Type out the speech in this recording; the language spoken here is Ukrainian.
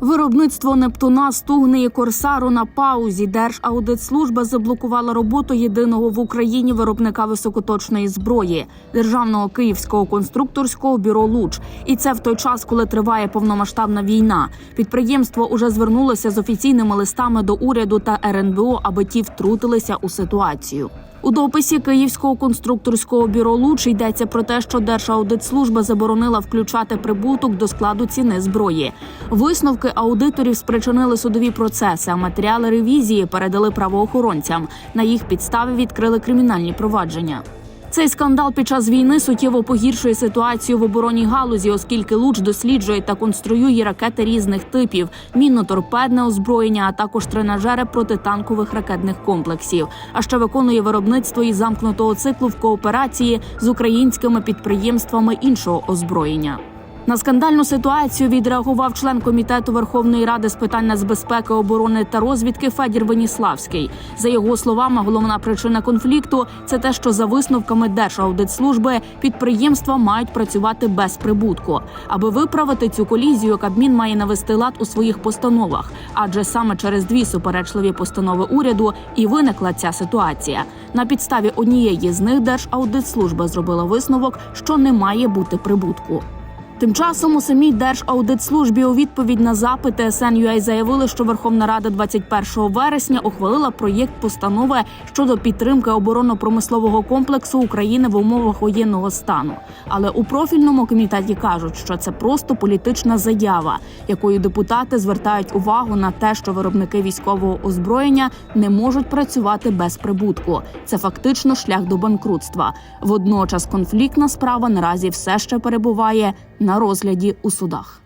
Виробництво Нептуна, Стугни і Корсару на паузі. Держаудитслужба заблокувала роботу єдиного в Україні виробника високоточної зброї державного київського конструкторського бюро Луч. І це в той час, коли триває повномасштабна війна. Підприємство уже звернулося з офіційними листами до уряду та РНБО, аби ті втрутилися у ситуацію. У дописі Київського конструкторського бюро Луч йдеться про те, що Держаудитслужба заборонила включати прибуток до складу ціни зброї. Висновки аудиторів спричинили судові процеси, а матеріали ревізії передали правоохоронцям. На їх підставі відкрили кримінальні провадження. Цей скандал під час війни суттєво погіршує ситуацію в оборонній галузі, оскільки Луч досліджує та конструює ракети різних типів, мінно-торпедне озброєння, а також тренажери протитанкових ракетних комплексів. А ще виконує виробництво із замкнутого циклу в кооперації з українськими підприємствами іншого озброєння. На скандальну ситуацію відреагував член комітету Верховної Ради з питань нацбезпеки, оборони та розвідки Федір Веніславський. За його словами, головна причина конфлікту це те, що за висновками Держаудитслужби підприємства мають працювати без прибутку. Аби виправити цю колізію, Кабмін має навести лад у своїх постановах, адже саме через дві суперечливі постанови уряду і виникла ця ситуація. На підставі однієї з них Держаудитслужба зробила висновок, що не має бути прибутку. Тим часом у самій Держаудитслужбі у відповідь на запит ТСН.UA заявили, що Верховна Рада 21 вересня ухвалила проєкт постанови щодо підтримки оборонно-промислового комплексу України в умовах воєнного стану. Але у профільному комітеті кажуть, що це просто політична заява, якою депутати звертають увагу на те, що виробники військового озброєння не можуть працювати без прибутку. Це фактично шлях до банкрутства. Водночас конфліктна справа наразі все ще перебуває на розгляді у судах.